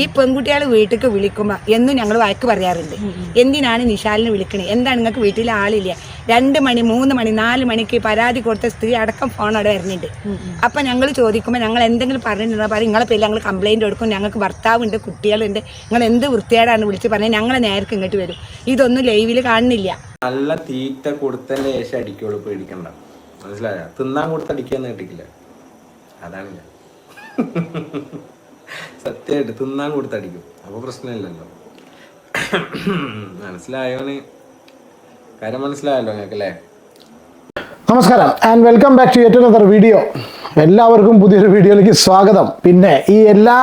ഈ പെൺകുട്ടികളെ വീട്ടിലേക്ക് വിളിക്കുമ്പോൾ എന്നും ഞങ്ങൾ വഴക്ക് പറയാറുണ്ട്. എന്തിനാണ് നിശാലിനെ വിളിക്കണേ? എന്താണ് നിങ്ങൾക്ക് വീട്ടിൽ ആളില്ല? രണ്ട് മണി മൂന്ന് മണി നാല് മണിക്ക് പരാതി കൊടുത്ത സ്ത്രീ അടക്കം ഫോൺ അവിടെ വരുന്നുണ്ട്. അപ്പം ഞങ്ങൾ ചോദിക്കുമ്പോൾ ഞങ്ങൾ എന്തെങ്കിലും പറഞ്ഞിട്ടുണ്ടോ പറയും. നിങ്ങളെ പേരിൽ ഞങ്ങൾ കംപ്ലൈന്റ് കൊടുക്കും ഞങ്ങൾക്ക് ഭർത്താവുണ്ട് കുട്ടികളുണ്ട്. നിങ്ങൾ എന്ത് വൃത്തിയേടാണ് വിളിച്ച് പറഞ്ഞാൽ ഞങ്ങളെ നേരത്തെ ഇങ്ങോട്ട് വരും. ഇതൊന്നും ലൈവിൽ കാണുന്നില്ല. നല്ല തീറ്റ കൊടുത്തതിന്റെ ശേഷം അടിക്കുള്ളൂ പേടിക്കണ്ട. മനസ്സിലായ? തിന്നാൻ കൊടുത്ത് അടിക്കാന്ന് കേട്ടിക്കില്ല അതാണ് ഞാൻ. സത്യമായിട്ട് തിന്നാൻ കൊടുത്തടിക്കും അപ്പോൾ അപ്പൊ പ്രശ്നമില്ലല്ലോ. മനസ്സിലായോന്? കാര്യം മനസ്സിലായല്ലോ നിങ്ങൾക്കല്ലേ നമസ്കാരം ആൻഡ് വെൽക്കം ബാക്ക് ടു ഏറ്റവും നല്ല വീഡിയോ എല്ലാവർക്കും പുതിയൊരു വീഡിയോയിലേക്ക് സ്വാഗതം. പിന്നെ ഈ എല്ലാ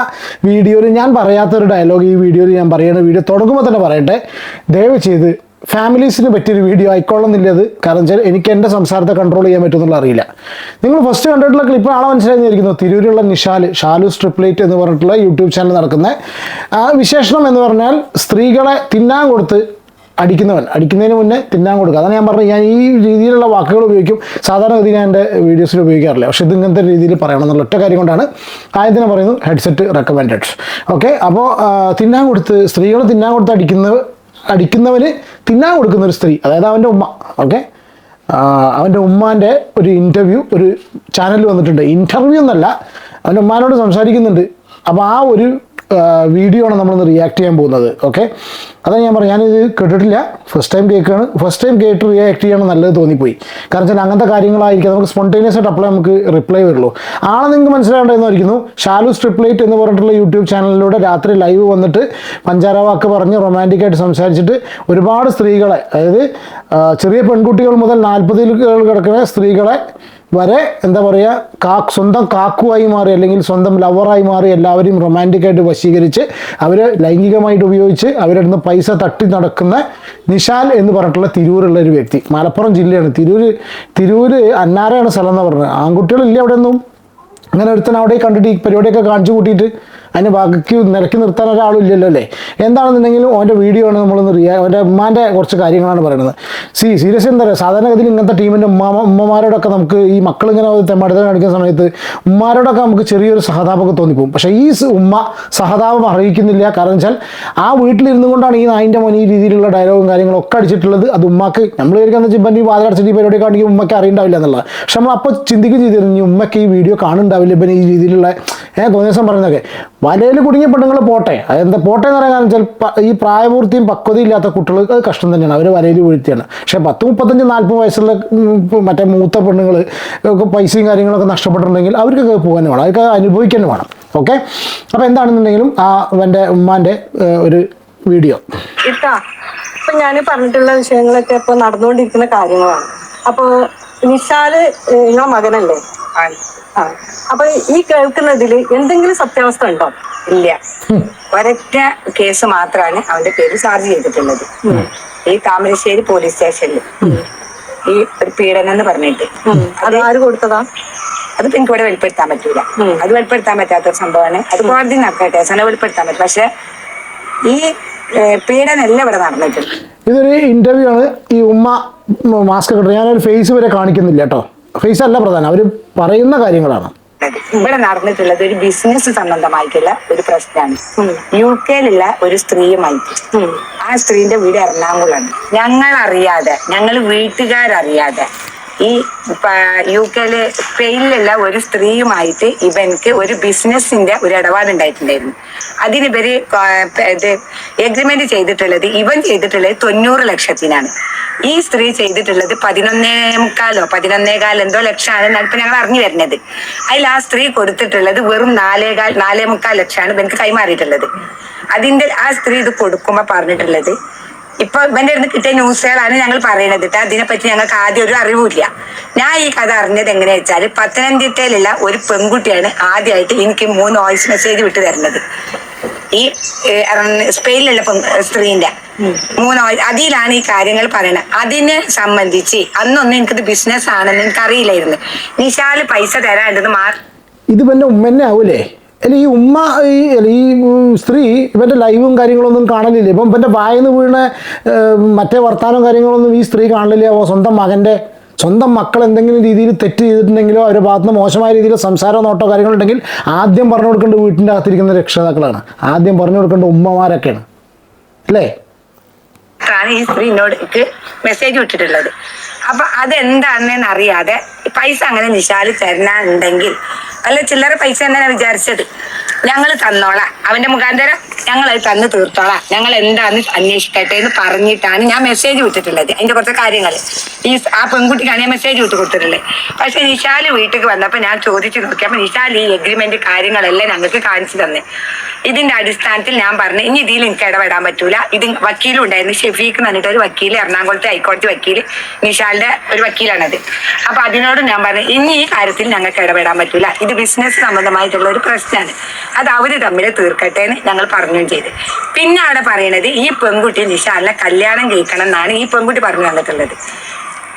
വീഡിയോയിലും ഞാൻ പറയാത്തൊരു ഡയലോഗ് ഈ വീഡിയോയിൽ ഞാൻ പറയുന്ന വീഡിയോ തുടങ്ങുമ്പോൾ തന്നെ പറയട്ടെ ദയവ് ചെയ്ത് ഫാമിലീസിന് പറ്റിയൊരു വീഡിയോ ആയിക്കോളുന്നില്ലത് കാരണം വെച്ചാൽ എനിക്ക് എന്റെ സംസാരത്തെ കൺട്രോൾ ചെയ്യാൻ പറ്റുമെന്നുള്ള അറിയില്ല. നിങ്ങൾ ഫസ്റ്റ് കണ്ടിട്ടുള്ള ക്ലിപ്പ് ആളെ മനസ്സിലായിരിക്കുന്നു തിരൂരിലുള്ള നിഷാൽ ഷാലു സ്ട്രിപ്ലേറ്റ് എന്ന് പറഞ്ഞിട്ടുള്ള യൂട്യൂബ് ചാനൽ നടക്കുന്ന ആ വിശേഷണം എന്ന് പറഞ്ഞാൽ സ്ത്രീകളെ തിന്നാൻ കൊടുത്ത് അടിക്കുന്നവൻ. അടിക്കുന്നതിന് മുന്നേ തിന്നാൻ കൊടുക്കുക. അതാണ് ഞാൻ പറഞ്ഞത്. ഞാൻ ഈ രീതിയിലുള്ള വാക്കുകൾ ഉപയോഗിക്കും. സാധാരണ സാധാരണഗതി ഞാൻ എന്റെ വീഡിയോസിൽ ഉപയോഗിക്കാറില്ല. പക്ഷേ ഇത് ഇങ്ങനത്തെ രീതിയിൽ പറയണം എന്നുള്ള ഒറ്റ കാര്യം കൊണ്ടാണ് ആദ്യത്തിന് പറയുന്നു ഹെഡ്സെറ്റ് റെക്കമെൻഡഡ് ഓക്കെ അപ്പോൾ തിന്നാൻ കൊടുത്ത് സ്ത്രീകൾ തിന്നാൻ കൊടുത്ത് അടിക്കുന്ന അടിക്കുന്നവന് തിന്നാൻ കൊടുക്കുന്ന ഒരു സ്ത്രീ അതായത് അവന്റെ ഉമ്മ ഓക്കെ അവന്റെ ഉമ്മാന്റെ ഒരു ഇന്റർവ്യൂ ഒരു ചാനലിൽ വന്നിട്ടുണ്ട്. ഇന്റർവ്യൂ എന്നല്ല അവന്റെ ഉമ്മാനോട് സംസാരിക്കുന്നുണ്ട്. അപ്പോൾ ആ ഒരു വീഡിയോ ആണ് നമ്മളൊന്ന് റിയാക്ട് ചെയ്യാൻ പോകുന്നത് ഓക്കെ അതാണ് ഞാൻ പറഞ്ഞു ഞാനിത് കേട്ടിട്ടില്ല. ഫസ്റ്റ് ടൈം കേൾക്കുകയാണ്. ഫസ്റ്റ് ടൈം കേട്ട് റിയാക്ട് ചെയ്യണം നല്ലത് തോന്നിപ്പോയി. കാരണം വെച്ചാൽ അങ്ങനത്തെ കാര്യങ്ങളായിരിക്കും. നമുക്ക് സ്പോണ്ടേനിയസ് ആയിട്ട് അപ്ലൈ നമുക്ക് റിപ്ലൈ വരുള്ളൂ. ആളെ നിങ്ങൾക്ക് മനസ്സിലാകേണ്ടതെന്നായിരിക്കുന്നു. ഷാലു സ്ട്രിപ്ലേറ്റ് എന്ന് പറഞ്ഞിട്ടുള്ള യൂട്യൂബ് ചാനലിലൂടെ രാത്രി ലൈവ് വന്നിട്ട് പഞ്ചാര വാക്ക് പറഞ്ഞ് റൊമാന്റിക് ആയിട്ട് സംസാരിച്ചിട്ട് ഒരുപാട് സ്ത്രീകളെ അതായത് ചെറിയ പെൺകുട്ടികൾ മുതൽ നാൽപ്പതിൽ കിടക്കുന്ന സ്ത്രീകളെ വരെ എന്താ പറയുക കാ സ്വന്തം കാക്കുവായി മാറി അല്ലെങ്കിൽ സ്വന്തം ലവറായി മാറി എല്ലാവരെയും റൊമാന്റിക്കായിട്ട് വശീകരിച്ച് അവരെ ലൈംഗികമായിട്ട് ഉപയോഗിച്ച് അവരുടെ നിന്ന് പൈസ തട്ടി നടക്കുന്ന നിഷാൽ എന്ന് പറഞ്ഞിട്ടുള്ള തിരൂരുള്ള ഒരു വ്യക്തി. മലപ്പുറം ജില്ലയാണ്. തിരൂര് തിരൂര് അന്നാരയാണ് സ്ഥലം എന്ന് പറഞ്ഞത്. ആൺകുട്ടികളില്ല അവിടെ ഒന്നും? അങ്ങനെ ഒരുത്തൻ അവിടെ കണ്ടിട്ട് ഈ പരിപാടിയൊക്കെ കാണിച്ചു കൂട്ടിയിട്ട് അതിന് ബാക്കി നിരക്കി നിർത്താൻ ഒരാളും ഇല്ലല്ലോ അല്ലേ? എന്താണെന്നുണ്ടെങ്കിലും ഓന്റെ വീഡിയോ ആണ് നമ്മളൊന്ന് റിയാ ഓന്റെ ഉമ്മാന്റെ കുറച്ച് കാര്യങ്ങളാണ് പറയുന്നത്. സി സീരിയസ് എന്താ പറയുക സാധാരണഗതിയിൽ ഇങ്ങനത്തെ ടീമിന്റെ ഉമ്മ ഉമ്മമാരോടൊക്കെ നമുക്ക് ഈ മക്കളിങ്ങനെ തെമ്മടുത്ത് കാണിക്കുന്ന സമയത്ത് ഉമ്മമാരോടൊക്കെ നമുക്ക് ചെറിയൊരു സഹതാപമൊക്കെ തോന്നിപ്പോകും. പക്ഷേ ഈ ഉമ്മ സഹതാപം അറിയിക്കുന്നില്ല. കാരണം വെച്ചാൽ ആ വീട്ടിലിരുന്നു കൊണ്ടാണ് ഈ നായിന്റെ മോൻ ഈ രീതിയിലുള്ള ഡയലോഗും കാര്യങ്ങളും ഒക്കെ അടിച്ചിട്ടുള്ളത്. അത് ഉമ്മക്ക് നമ്മൾ വിചാരിക്കുന്ന ചിമ്പൻ ഈ വാതിലടച്ചിട്ട് ഈ പരിപാടി കാണിക്കും ഉമ്മയ്ക്ക് അറിയണ്ടാവില്ല എന്നുള്ളത്. പക്ഷെ നമ്മൾ അപ്പോൾ ചിന്തിക്കുകയും ചെയ്തിരുന്നു ഉമ്മയ്ക്ക് ഈ വീഡിയോ കാണുന്നുണ്ടാവില്ല ഇപ്പം ഈ രീതിയിലുള്ള ഏഹ് തോന്നിയ ദിവസം പറയുന്നതൊക്കെ വലയിൽ കുടുങ്ങിയ പെണ്ണുങ്ങൾ പോട്ടെ. അതെന്താ പോട്ടെ എന്ന് പറയാൻ വെച്ചാൽ ഈ പ്രായപൂർത്തിയും പക്വതയും ഇല്ലാത്ത അത് കഷ്ടം തന്നെയാണ്. അവർ വലയിൽ വീഴ്ത്തിയാണ്. പക്ഷേ പത്ത് മുപ്പത്തഞ്ച് നാൽപ്പത് വയസ്സുള്ള മറ്റേ മൂത്ത പെണ്ണുങ്ങൾ പൈസയും കാര്യങ്ങളൊക്കെ നഷ്ടപ്പെട്ടിട്ടുണ്ടെങ്കിൽ അവർക്കൊക്കെ പോകാനും വേണം. അവർക്ക് അനുഭവിക്കാനും വേണം. ഓക്കെ? അപ്പോൾ എന്താണെന്നുണ്ടെങ്കിലും ആ എന്റെ ഉമ്മാന്റെ ഒരു വീഡിയോ. ഇപ്പൊ ഞാൻ പറഞ്ഞിട്ടുള്ള വിഷയങ്ങളൊക്കെ ഇപ്പൊ നടന്നുകൊണ്ടിരിക്കുന്ന കാര്യങ്ങളാണ്. അപ്പോൾ നിഷാൽ നിങ്ങളെ മകനല്ലേ? അപ്പൊ ഈ കേൾക്കുന്നതിൽ എന്തെങ്കിലും സത്യാവസ്ഥ ഉണ്ടോ? ഇല്ല. ഒരൊറ്റ കേസ് മാത്രമാണ് അവന്റെ പേര് ചാർജ് ചെയ്തിട്ടുള്ളത്. ഈ താമരശ്ശേരി പോലീസ് സ്റ്റേഷനിൽ ഈ ഒരു പീഡനം എന്ന് പറഞ്ഞിട്ട്. അത് ആര് കൊടുത്തതാ? അത് എനിക്ക് ഇവിടെ വെളിപ്പെടുത്താൻ പറ്റൂല. അത് വെളിപ്പെടുത്താൻ പറ്റാത്ത ഒരു സംഭവമാണ്. അത് കോടതി നടക്കട്ടെ സന വെളിപ്പെടുത്താൻ പറ്റും. പക്ഷെ ഈ പീഡനം എല്ലാം ഇവിടെ നടന്നിട്ടുണ്ട്. ഇതൊരു ഇന്റർവ്യൂ ആണ്. ഈ ഉമ്മ മാസ്ക് കിട്ടുന്നത് ഞാനൊരു ഫേസ് വരെ കാണിക്കുന്നില്ല കേട്ടോ. ഫേസ് അല്ല പ്രധാനം. അവർ പറയുന്ന കാര്യങ്ങളാണ്. ഇവിടെ നടന്നിട്ടുള്ളത് ഒരു ബിസിനസ് സംബന്ധമായിട്ടുള്ള ഒരു പ്രശ്നമാണ്. യു കെയിലുള്ള ഒരു സ്ത്രീയുമായിട്ട് ആ സ്ത്രീന്റെ വീട് എറണാകുളമാണ്. ഞങ്ങൾ അറിയാതെ ഞങ്ങൾ വീട്ടുകാരറിയാതെ ഈ യു കെയിൽ സ്പെയിനിലുള്ള ഒരു സ്ത്രീയുമായിട്ട് ഇവനക്ക് ഒരു ബിസിനസിന്റെ ഒരു ഇടപാട് ഉണ്ടായിട്ടുണ്ടായിരുന്നു. അതിനിവര് ഇത് എഗ്രിമെന്റ് ചെയ്തിട്ടുള്ളത് ഇവൻ ചെയ്തിട്ടുള്ളത് തൊണ്ണൂറ് ലക്ഷത്തിനാണ്. ഈ സ്ത്രീ ചെയ്തിട്ടുള്ളത് പതിനൊന്നേ മുക്കാലോ പതിനൊന്നേകാൽ എന്തോ ലക്ഷമാണ് ഇപ്പൊ ഞങ്ങൾ അറിഞ്ഞു വരുന്നത്. അതിൽ ആ സ്ത്രീ കൊടുത്തിട്ടുള്ളത് വെറും നാലേകാൽ നാലേ മുക്കാൽ ലക്ഷമാണ് ഇവനക്ക് കൈമാറിയിട്ടുള്ളത്. അതിന്റെ ആ സ്ത്രീ ഇത് കൊടുക്കുമ്പോ പറഞ്ഞിട്ടുള്ളത് ഇപ്പൊ ഇവന്റെ അടുത്ത് കിട്ടിയ ന്യൂസുകളാണ് ഞങ്ങൾ പറയുന്നത്. അതിനെപ്പറ്റി ഞങ്ങൾക്ക് ആദ്യം ഒരു അറിവില്ല ഞാൻ ഈ കഥ അറിഞ്ഞത് എങ്ങനെയാ വെച്ചാൽ പത്തനംതിട്ടയിലുള്ള ഒരു പെൺകുട്ടിയാണ് ആദ്യമായിട്ട് എനിക്ക് മൂന്ന് വോയിസ് മെസ്സേജ് വിട്ടു തരുന്നത്. ഈ സ്പെയിനിലുള്ളപ്പം സ്പെയിനിലുള്ള സ്ത്രീന്റെ മൂന്ന് അതിലാണ് ഈ കാര്യങ്ങൾ പറയുന്നത് അതിനെ സംബന്ധിച്ച് അന്നൊന്നും എനിക്കിത് ബിസിനസ് ആണെന്ന് എനിക്ക് അറിയില്ലായിരുന്നു നിശാൽ പൈസ തരാണ്ടെന്ന് മാർ ഇത് പിന്നെ ഉമ്മന്നെ ആവൂലേ? അല്ല ഈ ഉമ്മ ഈ അല്ല ഈ സ്ത്രീ ഇവന്റെ ലൈവും കാര്യങ്ങളൊന്നും കാണലില്ല? ഇപ്പം ഇവന്റെ വായന്ന് വീണ മറ്റേ വർത്തമാനം കാര്യങ്ങളൊന്നും ഈ സ്ത്രീ കാണലില്ല? സ്വന്തം മകന്റെ സ്വന്തം മക്കൾ എന്തെങ്കിലും രീതിയിൽ തെറ്റ് ചെയ്തിട്ടുണ്ടെങ്കിലോ അവരുടെ ഭാഗത്ത് നിന്ന് മോശമായ രീതിയിൽ സംസാരമോ നോട്ടോ കാര്യങ്ങളുണ്ടെങ്കിൽ ആദ്യം പറഞ്ഞു കൊടുക്കേണ്ട വീട്ടിന്റെ അകത്തിരിക്കുന്ന രക്ഷിതാക്കളാണ്. ആദ്യം പറഞ്ഞു കൊടുക്കേണ്ട ഉമ്മമാരൊക്കെയാണ്. അല്ലേ? ആണ് ഈ സ്ത്രീ എന്നോട് മെസ്സേജ് വിട്ടിട്ടുള്ളത് അപ്പൊ അതെന്താണെന്ന് അറിയാതെ പൈസ അങ്ങനെ നിശാൽ തരണുണ്ടെങ്കിൽ അല്ല ചില്ലറ പൈസ തന്നെയാണ് വിചാരിച്ചത്. ഞങ്ങൾ തന്നോളാം. അവന്റെ മുഖാന്തരം ഞങ്ങൾ അത് തന്ന് തീർത്തോളാം. ഞങ്ങൾ എന്താന്ന് അന്വേഷിക്കട്ടെ എന്ന് പറഞ്ഞിട്ടാണ് ഞാൻ മെസ്സേജ് വിട്ടിട്ടുള്ളത്. അതിന്റെ കുറച്ച് കാര്യങ്ങൾ. ഈ ആ പെൺകുട്ടിക്കാണ് ഞാൻ മെസ്സേജ് വിട്ട് കൊടുത്തിട്ടുള്ളത്. പക്ഷെ നിശാൽ വീട്ടിൽ വന്നപ്പോ ഞാൻ ചോദിച്ചു നോക്കിയപ്പോൾ നിശാൽ ഈ എഗ്രിമെന്റ് കാര്യങ്ങളെല്ലാം ഞങ്ങൾക്ക് കാണിച്ചു തന്നെ. ഇതിന്റെ അടിസ്ഥാനത്തിൽ ഞാൻ പറഞ്ഞു ഇനി ഇതിൽ എനിക്ക് ഇടപെടാൻ പറ്റൂല. ഇത് വക്കീലും ഉണ്ടായിരുന്നു. ഷെഫീഖ് എന്ന് പറഞ്ഞിട്ട് ഒരു വക്കീൽ എറണാകുളത്തെ ഹൈക്കോടതി വക്കീൽ നിഷാലിന്റെ ഒരു വക്കീലാണത്. അപ്പൊ അതിനോട് ഞാൻ പറഞ്ഞു ഇനി ഈ കാര്യത്തിൽ ഞങ്ങൾക്ക് ഇടപെടാൻ പറ്റൂല. ഇത് ബിസിനസ് സംബന്ധമായിട്ടുള്ള ഒരു പ്രശ്നമാണ്. അത് അവർ തമ്മിൽ തീർക്കട്ടെ എന്ന് ഞങ്ങൾ പറഞ്ഞും ചെയ്ത്. പിന്നെ അവിടെ പറയണത് ഈ പെൺകുട്ടി നിഷാലിനെ കല്യാണം കഴിക്കണം എന്നാണ് ഈ പെൺകുട്ടി പറഞ്ഞു തന്നിട്ടുള്ളത്.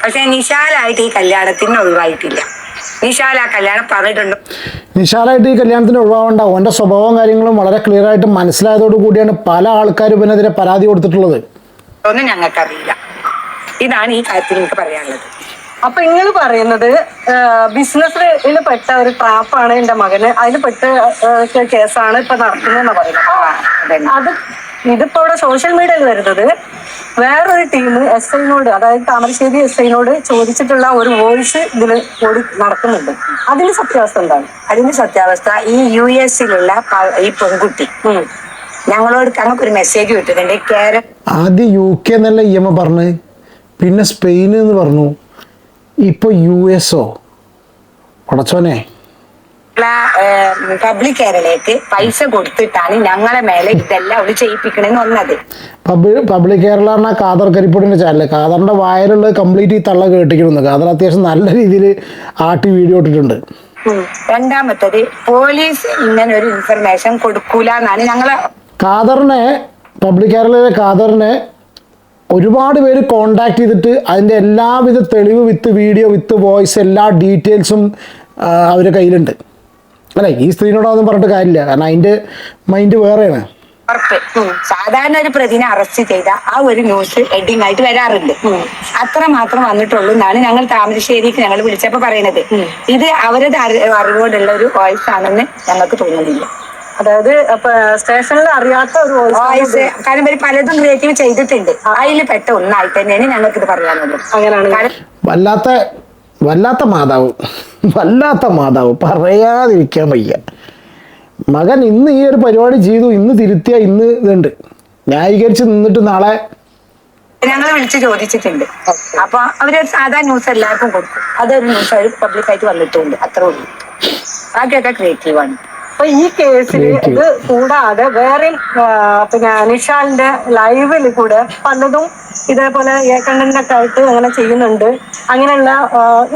പക്ഷെ നിഷാലായിട്ട് ഈ കല്യാണത്തിന് ഒഴിവായിട്ടില്ല. നിഷാൽ ആ കല്യാണം പറഞ്ഞിട്ടുണ്ട്. നിശാലായിട്ട് ഈ കല്യാണത്തിന് ഒഴിവാവേണ്ട അവന്റെ സ്വഭാവവും കാര്യങ്ങളും വളരെ ക്ലിയർ ആയിട്ട് മനസ്സിലായതോട് കൂടിയാണ് പല ആൾക്കാരും ഇവനെതിരെ പരാതി കൊടുത്തിട്ടുള്ളത്. ഒന്നും ഞങ്ങൾക്കറിയില്ല. ഇതാണ് ഈ കാര്യത്തിൽ എനിക്ക് പറയാനുള്ളത്. അപ്പൊ നിങ്ങൾ പറയുന്നത് ബിസിനസ്സിൽ പെട്ട ഒരു ട്രാപ്പാണ് എന്റെ മകന്. അതിൽ പെട്ട കേസാണ് ഇപ്പൊ നടക്കുന്നതെന്ന് പറയുന്നത്. അത് ഇതിപ്പോ ഇവിടെ സോഷ്യൽ മീഡിയയിൽ വരുന്നത് വേറൊരു ടീം എസ് ഐനോട് അതായത് താമരശ്ശേരി എസ് ഐനോട് ചോദിച്ചിട്ടുള്ള ഒരു വോയിസ് ഇതിൽ കൂടി നടക്കുന്നുണ്ട്. അതിന്റെ സത്യാവസ്ഥ എന്താണ്? അതിന്റെ സത്യാവസ്ഥ ഈ യു എസിലുള്ള ഈ പെൺകുട്ടി ഞങ്ങളോട് ഞങ്ങൾക്ക് ഒരു മെസ്സേജ് വിട്ടിട്ടുണ്ട് കേരള ആദ്യം യു കെ എന്നല്ല ഇ എം എ പറഞ്ഞ് പിന്നെ സ്പെയിൻ എന്ന് പറഞ്ഞു. ഇപ്പോൾ യു എസോ ഉടച്ചോനെ പബ്ലിക് എയറിലേക്ക് പൈസ കൊടുത്തിട്ടാണ് ഞങ്ങളെ മേലെ ഇതെല്ലാം അവൾ ചെയ്യിപ്പിക്കണെന്ന് വന്നത്. പബ്ലിക് കേരള പറഞ്ഞാൽ കാദർ കരിപ്പൂടിന്റെ ചാനൽ കാദറിന്റെ വായലുള്ളത് കംപ്ലീറ്റ് ഈ തള്ള കേട്ടിക്കുന്നു കാദർ അത്യാവശ്യം നല്ല രീതിയിൽ ആട്ടി വീഡിയോ ഇട്ടിട്ടുണ്ട്. രണ്ടാമത്തത് പോലീസ് ഇങ്ങനെ ഒരു ഇൻഫർമേഷൻ കൊടുക്കൂല എന്നാണ് ഞങ്ങളെ കാദറിനെ പബ്ലിക് കേരളയിലെ കാദറിനെ ഒരുപാട് പേര് കോണ്ടാക്ട് ചെയ്തിട്ട് അതിന്റെ എല്ലാവിധ തെളിവ് വിത്ത് വീഡിയോ വിത്ത് വോയിസ് എല്ലാ ഡീറ്റെയിൽസും അവരുടെ കയ്യിലുണ്ട്. അല്ലേ? ഈ സ്ത്രീനോടൊന്നും പറഞ്ഞിട്ട് കാര്യമില്ല. കാരണം അതിന്റെ മൈൻഡ് വേറെയാണ്. സാധാരണ ഒരു പ്രതിനെ അറസ്റ്റ് ചെയ്ത ആ ഒരു ന്യൂസ് ഹെഡിങ് ആയിട്ട് വരാറുണ്ട്. അത്ര മാത്രം വന്നിട്ടുള്ളൂ. എന്നാണ് ഞങ്ങൾ താമരശ്ശേരിക്ക് ഞങ്ങൾ വിളിച്ചപ്പോ പറയുന്നത്. ഇത് അവരുടെ അറി- അറിവോടുള്ള ഒരു വോയിസ് ആണെന്ന് ഞങ്ങൾക്ക് തോന്നുന്നില്ല. അതായത് അപ്പൊ സ്റ്റേഷനിൽ അറിയാത്ത ഒരു വോയിസ് കാരണം ഇവർ പലതും ക്രിയേറ്റീവ് ചെയ്തിട്ടുണ്ട്. അതിൽ പെട്ട ഒന്നായി തന്നെയാണ് ഞങ്ങൾക്ക് ഇത് പറയാനുള്ളത്. അങ്ങനെയാണ്. വല്ലാത്ത വല്ലാത്ത മാതാവ്. വല്ലാത്ത മാതാവ്. പറയാതിരിക്കാൻ വയ്യ. മകൻ ഇന്ന് ഈ ഒരു പരിപാടി ചെയ്തു ഇന്ന് തിരുത്തിയ ഇന്ന് ഇതുണ്ട്. ന്യായീകരിച്ച് നിന്നിട്ട് നാളെ ഞങ്ങൾ വിളിച്ച് ചോദിച്ചിട്ടുണ്ട്. അപ്പൊ അവർ സാധാ ന്യൂസ് എല്ലാവർക്കും കൊടുക്കും. അതൊരു ന്യൂസ് അവർ പബ്ലിക്കായിട്ട് വന്നിട്ടുണ്ട്. അത്രേ ഉള്ളൂ. ബാക്കിയൊക്കെ ക്രിയേറ്റീവ് ആണ്. അപ്പൊ ഈ കേസിൽ ഇത് കൂടാതെ വേറെ പിന്നെ നിഷാലിന്റെ ലൈവിൽ കൂടെ പലതും ഇതേപോലെ കണ്ടന്റൊക്കെ ആയിട്ട് അങ്ങനെ ചെയ്യുന്നുണ്ട്. അങ്ങനെയുള്ള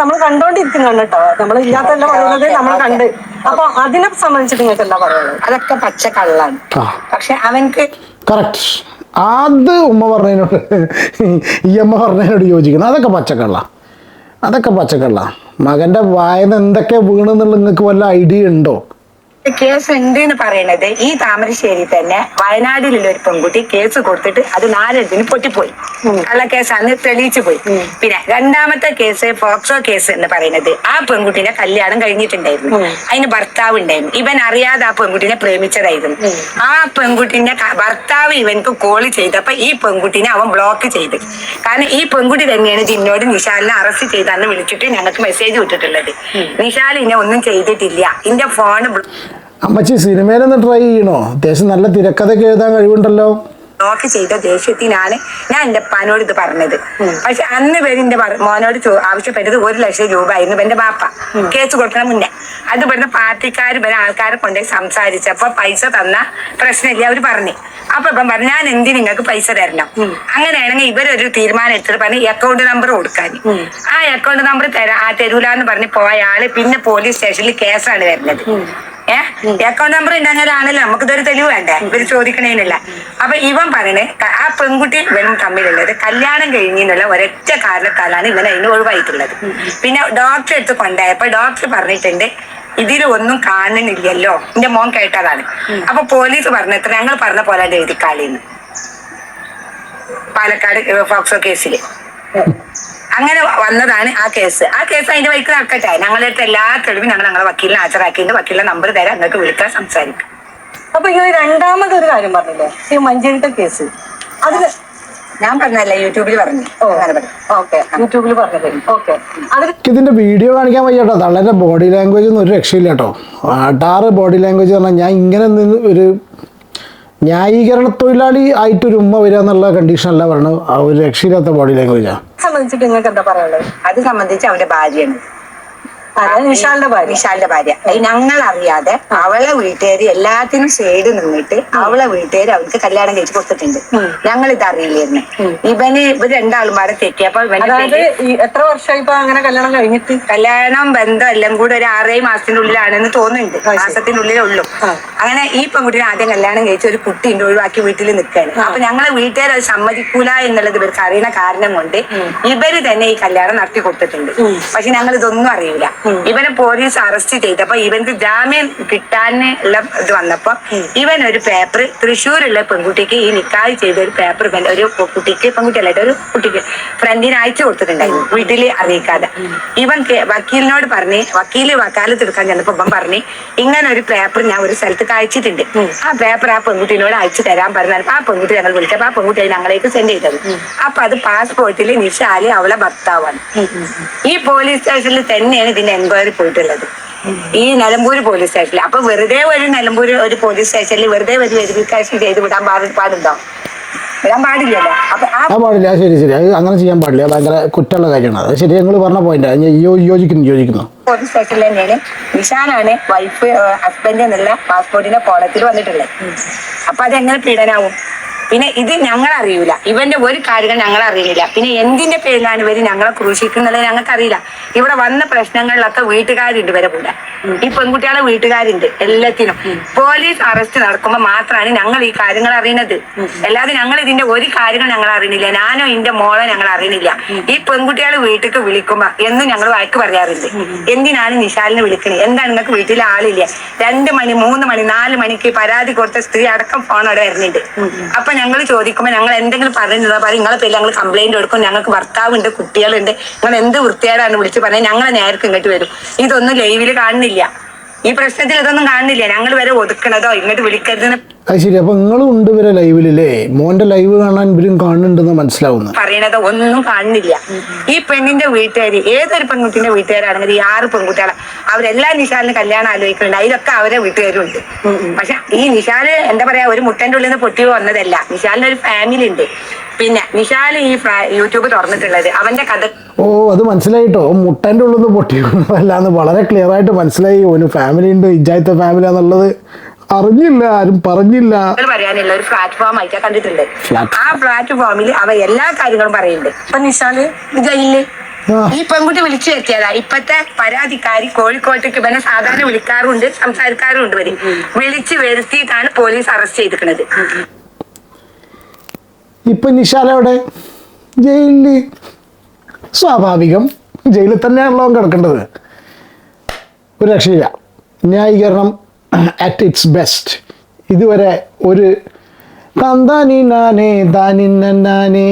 നമ്മൾ കണ്ടോണ്ടിരിക്കുന്നുണ്ട് കേട്ടോ. നമ്മൾ ഇല്ലാത്തല്ല പറയുന്നത് നമ്മൾ കണ്ട്. അപ്പൊ അതിനെ സംബന്ധിച്ചിട്ട് നിങ്ങൾക്ക് എന്താ പറയുന്നത് അതൊക്കെ പച്ച കള്ളാണ് പക്ഷെ അവൻക്ക് കറക്റ്റ് അത് ഉമ്മ പറഞ്ഞതിനോട് ഈ അമ്മ പറഞ്ഞതിനോട് യോജിക്കുന്നു. അതൊക്കെ പച്ചക്കള്ള. അതൊക്കെ പച്ചക്കള്ള. മകന്റെ വായന എന്തൊക്കെ വീണെന്നുള്ള നിങ്ങൾക്ക് വല്ല ഐഡിയ ഉണ്ടോ? കേസ് ഉണ്ട് എന്ന് പറയുന്നത് ഈ താമരശ്ശേരി തന്നെ വയനാടിലുള്ള ഒരു പെൺകുട്ടി കേസ് കൊടുത്തിട്ട് അത് നാലഞ്ചിന് പൊട്ടിപ്പോയി. കള്ള അന്ന് തെളിയിച്ചു പോയി. പിന്നെ രണ്ടാമത്തെ കേസ് ഫോക്സോ കേസ് എന്ന് പറയുന്നത് ആ പെൺകുട്ടിനെ കല്യാണം കഴിഞ്ഞിട്ടുണ്ടായിരുന്നു. അതിന് ഭർത്താവ് ഉണ്ടായിരുന്നു. ഇവൻ അറിയാതെ ആ പെൺകുട്ടിനെ പ്രേമിച്ചതായിരുന്നു. ആ പെൺകുട്ടിന്റെ ഭർത്താവ് ഇവൻക്ക് കോൾ ചെയ്തപ്പോ ഈ പെൺകുട്ടിനെ അവൻ ബ്ലോക്ക് ചെയ്ത്. കാരണം ഈ പെൺകുട്ടി തന്നെയാണ് ഇതിനോട് നിഷാലിനെ അറസ്റ്റ് ചെയ്താന്ന് വിളിച്ചിട്ട് ഞങ്ങൾക്ക് മെസ്സേജ് വിട്ടിട്ടുള്ളത്. നിഷാൽ ഇന്നെ ഒന്നും ചെയ്തിട്ടില്ല. ഇന്റെ ഫോൺ അമ്മച്ചി സിനിമയിലൊന്ന് ട്രൈ ചെയ്യണോ? അത്യാവശ്യം നല്ല തിരക്കഥയൊക്കെ എഴുതാൻ കഴിവുണ്ടല്ലോ. നോക്കി ചെയ്ത ദേഷ്യത്തിനാണ് ഞാൻ എന്റെ പനോട് ഇത് പറഞ്ഞത്. പക്ഷെ അന്ന് പേര് എന്റെ മോനോട് ആവശ്യപ്പെട്ടത് ഒരു ലക്ഷം രൂപ ആയിരുന്നു എന്റെ ബാപ്പ കേസ് കൊടുക്കണ മുന്നേ. അത് ഇവിടുന്ന് പാർട്ടിക്കാർ ഇവരെ ആൾക്കാരെ കൊണ്ടുപോയി സംസാരിച്ചപ്പോ പൈസ തന്ന പ്രശ്നമില്ല അവർ പറഞ്ഞു. അപ്പൊ ഇപ്പം പറഞ്ഞു ഞാൻ എന്തിന് നിങ്ങൾക്ക് പൈസ തരണം? അങ്ങനെയാണെങ്കിൽ ഇവരൊരു തീരുമാനം എടുത്തിട്ട് പറഞ്ഞ് അക്കൗണ്ട് നമ്പർ കൊടുക്കാൻ. ആ അക്കൗണ്ട് നമ്പർ തരാ ആ തരൂലെന്ന് പറഞ്ഞ് പോയ ആൾ പിന്നെ പോലീസ് സ്റ്റേഷനിൽ കേസാണ് വരുന്നത്. ഏഹ് അക്കൗണ്ട് നമ്പർ ഉണ്ടെങ്കിലാണല്ലോ നമുക്ക് ഇതൊരു തെളിവ് വേണ്ടേ? ഇവർ ചോദിക്കണേനല്ല. അപ്പൊ ഇവൻ പറയണേ ആ പെൺകുട്ടി ഇവനും തമ്മിലുള്ളത് കല്യാണം കഴിഞ്ഞെന്നുള്ള ഒരൊറ്റ കാരണത്താലാണ് ഇവൻ അതിന് ഒഴിവായിട്ടുള്ളത്. പിന്നെ ഡോക്ടറെ അടുത്ത് കൊണ്ടായപ്പോ ഡോക്ടർ പറഞ്ഞിട്ടുണ്ട് ഇതിൽ ഒന്നും കാണുന്നില്ലല്ലോ. എന്റെ മോൻ കേട്ടതാണ്. അപ്പൊ പോലീസ് പറഞ്ഞത്ര ഞങ്ങൾ പറഞ്ഞ പോലെ എഴുതിക്കാളിന്ന്. പാലക്കാട് ഫോക്സോ കേസിൽ അങ്ങനെ വന്നതാണ് ആ കേസ്. ആ കേസ് അതിന്റെ വഴിക്ക് നടക്കട്ടെ. ഞങ്ങളുടെ അടുത്ത് എല്ലാ തെളിവും ഞങ്ങൾ ഞങ്ങളെ വക്കീലിനെ ഹാജരാക്കിയിട്ട് വക്കീലിന്റെ നമ്പർ തരാം. നിങ്ങൾക്ക് വിളിക്കാൻ സംസാരിക്കും. അപ്പൊ ഈ രണ്ടാമത്തെ ഒരു കാര്യം പറഞ്ഞില്ലേ? ഈ മഞ്ചേരിത്തെ കേസ്. അതിൽ ഞാൻ പറഞ്ഞല്ല യൂട്യൂബിൽ പറഞ്ഞു. ഓക്കെ. യൂട്യൂബിൽ പറഞ്ഞത്. ഓക്കെ. അതിൽ ഇതിന്റെ വീഡിയോ കാണിക്കാൻ വയ്യ കേട്ടോ തള്ളേന്റെ ബോഡി ലാംഗ്വേജ് ഒന്നും ഒരു രക്ഷയില്ല കേട്ടോ. ആട്ടാറ് ബോഡി ലാംഗ്വേജ് പറഞ്ഞാൽ ഞാൻ ഇങ്ങനെ നിന്ന് ഒരു ന്യായീകരണ തൊഴിലാളി ആയിട്ടൊരു ഉമ്മ വരിക എന്നുള്ള കണ്ടീഷനല്ല പറഞ്ഞു ആ ഒരു രക്ഷയില്ലാത്ത ബോഡി ലാംഗ്വേജാണ് സംബന്ധിച്ചിട്ട് നിങ്ങൾക്ക് എന്താ പറയാനുള്ളത്? അത് സംബന്ധിച്ച് അവന്റെ ഭാര്യയാണ്. അതായത് നിഷാലിന്റെ ഭാര്യ. വിശാലിന്റെ ഭാര്യ. ഞങ്ങൾ അറിയാതെ അവളെ വീട്ടുകാര് എല്ലാത്തിനും സൈഡ് നിന്നിട്ട് അവളെ വീട്ടുകാര് അവൾക്ക് കല്യാണം കഴിച്ച് കൊടുത്തിട്ടുണ്ട്. ഞങ്ങൾ ഇത് അറിയില്ലായിരുന്നു. ഇവന് ഇവർ രണ്ടാളും പാടെ തെറ്റിയപ്പോ എത്ര വർഷമായി ഇപ്പൊ അങ്ങനെ കല്യാണം കഴിഞ്ഞിട്ട്? കല്യാണം ബന്ധം എല്ലാം കൂടെ ഒരു ആറേഴ് മാസത്തിനുള്ളിലാണെന്ന് തോന്നുന്നുണ്ട്. മാസത്തിനുള്ളിലേ ഉള്ളൂ. അങ്ങനെ ഈ പെൺകുട്ടിനെ ആദ്യം കല്യാണം കഴിച്ച് ഒരു കുട്ടീന്റെ ഒഴിവാക്കി വീട്ടിൽ നിൽക്കുകയാണ്. അപ്പൊ ഞങ്ങളെ വീട്ടുകാർ അത് സമ്മതിക്കൂല എന്നുള്ളത് ഇവർക്ക് അറിയുന്ന കാരണം കൊണ്ട് ഇവർ തന്നെ ഈ കല്യാണം നടത്തി കൊടുത്തിട്ടുണ്ട്. പക്ഷെ ഞങ്ങൾ ഇതൊന്നും അറിയില്ല. ഇവനെ പോലീസ് അറസ്റ്റ് ചെയ്തപ്പോ ഇവന്ക്ക് ജാമ്യം കിട്ടാനുള്ള ഇത് വന്നപ്പോ ഇവൻ ഒരു പേപ്പർ തൃശ്ശൂരുള്ള പെൺകുട്ടിക്ക് ഈ നിക്കാഹ് ചെയ്ത ഒരു പേപ്പർ ഒരു കുട്ടിക്ക് പെൺകുട്ടിയല്ല ഒരു കുട്ടിക്ക് ഫ്രണ്ടിന് അയച്ചു കൊടുത്തിട്ടുണ്ടായിരുന്നു വീട്ടിൽ അറിയിക്കാതെ. ഇവൻ വക്കീലിനോട് പറഞ്ഞ് വക്കീൽ വക്കാലത്ത് എടുക്കാൻ ചെന്നപ്പോ ഇവൻ പറഞ്ഞ് ഇങ്ങനെ ഒരു പേപ്പർ ഞാൻ ഒരു സ്ഥലത്ത് അയച്ചിട്ടുണ്ട്. ആ പേപ്പർ ആ പെൺകുട്ടിനോട് അയച്ചു തരാൻ പറഞ്ഞാൽ ആ പെൺകുട്ടി ഞങ്ങൾ വിളിച്ചപ്പോ ആ പെൺകുട്ടി ഞങ്ങളേക്ക് സെൻഡ് ചെയ്തത്. അപ്പൊ അത് പാസ്പോർട്ടിൽ നിഷാൽ അവളെ ഭർത്താവാണ്. ഈ പോലീസ് സ്റ്റേഷനിൽ തന്നെയാണ് ഇതിന്റെ എൻക്വയറി പോയിട്ടുള്ളത്. ഈ നിലമ്പൂര് പോലീസ് സ്റ്റേഷനിൽ അപ്പൊ വെറുതെ ഒരു നിലമ്പൂര് ഒരു പോലീസ് സ്റ്റേഷനിൽ വെറുതെ ഒരു വെരിഫിക്കേഷൻ ചെയ്ത് വിടാൻ പാടി പാടുണ്ടോ? വിടാൻ പാടില്ലല്ലോ. അപ്പൊ ആ പാടില്ല. ശരി ശരി. അത് അങ്ങനെ ചെയ്യാൻ പാടില്ല. ഭയങ്കര കുറ്റമുള്ള കാര്യമാണ്. അത് ശരി ഞങ്ങൾ പറഞ്ഞ പോയിന്റ് യോജിക്കുന്നു യോജിക്കുന്നു. പോലീസ് സ്റ്റേഷനിൽ തന്നെയാണ്. നിഷാനാണ് വൈഫ് ഹസ്ബൻഡ് എന്നുള്ള പാസ്പോർട്ടിന്റെ കോളത്തിൽ വന്നിട്ടുള്ളത്. അപ്പൊ അതെങ്ങനെ പീഡനാവും? പിന്നെ ഇത് ഞങ്ങൾ അറിയൂല ഇവന്റെ ഒരു കാര്യങ്ങൾ ഞങ്ങൾ അറിയുന്നില്ല പിന്നെ എന്തിന്റെ പേരിലാണ് ഇവർ ഞങ്ങളെ ക്രൂശിക്കുന്നത് ഞങ്ങൾക്ക് അറിയില്ല ഇവിടെ വന്ന പ്രശ്നങ്ങളിലൊക്കെ വീട്ടുകാരുണ്ട് വരെ കൂടെ. ഈ പെൺകുട്ടികളെ വീട്ടുകാരുണ്ട് എല്ലാത്തിനും. പോലീസ് അറസ്റ്റ് നടക്കുമ്പോൾ മാത്രമാണ് ഞങ്ങൾ ഈ കാര്യങ്ങൾ അറിയുന്നത്. അല്ലാതെ ഞങ്ങൾ ഇതിന്റെ ഒരു കാര്യങ്ങൾ ഞങ്ങൾ അറിയുന്നില്ല. ഞാനോ ഇന്റെ മോളോ ഞങ്ങൾ അറിയുന്നില്ല. ഈ പെൺകുട്ടികളെ വീട്ടിലേക്ക് വിളിക്കുമ്പോ എന്നും ഞങ്ങൾ വഴക്ക് പറയാറുണ്ട്. എന്തിനാണ് നിശാലിനെ വിളിക്കണേ? എന്താണ് നിങ്ങൾക്ക് വീട്ടിൽ ആളില്ല? രണ്ട് മണി മൂന്ന് മണി നാല് മണിക്ക് പരാതി കൊടുത്ത സ്ത്രീ അടക്കം ഫോൺ അവിടെ വരുന്നുണ്ട്. അപ്പൊ ഞങ്ങൾ ചോദിക്കുമ്പോൾ ഞങ്ങൾ എന്തെങ്കിലും പറയുന്നത് പറയും നിങ്ങളെ പേര് ഞങ്ങൾ കംപ്ലൈന്റ് കൊടുക്കും ഞങ്ങൾക്ക് ഭർത്താവുണ്ട് കുട്ടികളുണ്ട്. നിങ്ങൾ എന്ത് വൃത്തിയായിട്ടാണ് വിളിച്ച് പറഞ്ഞത്? ഞങ്ങളെ നേർക്ക് ഇങ്ങോട്ട് വരും. ഇതൊന്നും ലൈവിൽ കാണുന്നില്ല. ഈ പ്രശ്നത്തിൽ ഇതൊന്നും കാണുന്നില്ല. ഞങ്ങൾ വരെ ഒതുക്കണതോ? ഇങ്ങോട്ട് വിളിക്കരുതെന്ന് അത് ശരി. അപ്പൊ നിങ്ങളും ഉണ്ട് ഇവരെ ലൈവിലല്ലേ മോന്റെ ലൈവ് കാണാൻ ഇവരും കാണുന്നുണ്ടെന്ന് മനസ്സിലാവുന്നു. പറയണത് ഒന്നും കാണുന്നില്ല. ഈ പെണ്ണിന്റെ വീട്ടുകാര് ഏതൊരു പെൺകുട്ടിന്റെ വീട്ടുകാരാണെങ്കിൽ ഈ ആറ് പെൺകുട്ടികളെ അവരെല്ലാ നിശാലിന് കല്യാണം ആലോചിക്കുന്നുണ്ട്. അതിലൊക്കെ അവരെ വീട്ടുകാരും ഉണ്ട് പക്ഷെ ഈ നിശാൽ എന്താ പറയാ ഒരു മുട്ടന്റെ ഉള്ളിൽ നിന്ന് പൊട്ടി വന്നതല്ല. നിശാലിന് ഒരു ഫാമിലി ഉണ്ട്. പിന്നെ നിശാൽ ഈ യൂട്യൂബ് തുറന്നിട്ടുള്ളത്. അവന്റെ കഥ ഓ അത് മനസ്സിലായിട്ടോ? മുട്ടന്റെ ഉള്ളിൽ നിന്ന് പൊട്ടിയല്ലാന്ന് വളരെ ക്ലിയർ ആയിട്ട് മനസ്സിലായി. ഓന് ഫാമിലി ഉണ്ട് ഇജായത്തെ ഫാമിലി എന്നുള്ളത് അറിഞ്ഞില്ല ആരും പറഞ്ഞില്ല. പറയാനില്ല ഒരു പ്ലാറ്റ്ഫോം ആയിട്ടാ കണ്ടിട്ടുണ്ട്. ആ പ്ലാറ്റ്ഫോമിൽ അവ എല്ലാ കാര്യങ്ങളും പറയുന്നുണ്ട്. ഇപ്പൊ നിഷാൽ ജയിലിൽ ഈ പെൺകുട്ടി വിളിച്ചു എത്തിയതാ. ഇപ്പത്തെ പരാതിക്കാരി കോഴിക്കോട്ടേക്ക് ഇവനെ സാധാരണ വിളിക്കാറുണ്ട് സംസാരിക്കാറുണ്ട് വരും വിളിച്ചു വരുത്തിയിട്ടാണ് പോലീസ് അറസ്റ്റ് ചെയ്തിരിക്കുന്നത്. ഇപ്പൊ നിഷാല അവിടെ ജയിലിൽ. സ്വാഭാവികം. ജയിലിൽ തന്നെയാണല്ലോ കിടക്കേണ്ടത്. ഒരു രക്ഷയില്ല. ന്യായീകരണം അറ്റ് ഇറ്റ്സ് ബെസ്റ്റ് ഇതുവരെ ഒരു കന്താനി നാനേ താനിന്നാനേ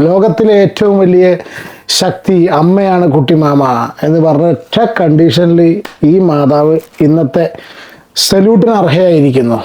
ലോകത്തിലെ ഏറ്റവും വലിയ ശക്തി അമ്മയാണ് കുട്ടിമാമ എന്ന് പറഞ്ഞ ഒറ്റ കണ്ടീഷനിൽ ഈ മാതാവ് ഇന്നത്തെ സല്യൂട്ടിന് അർഹയായിരിക്കുന്നു.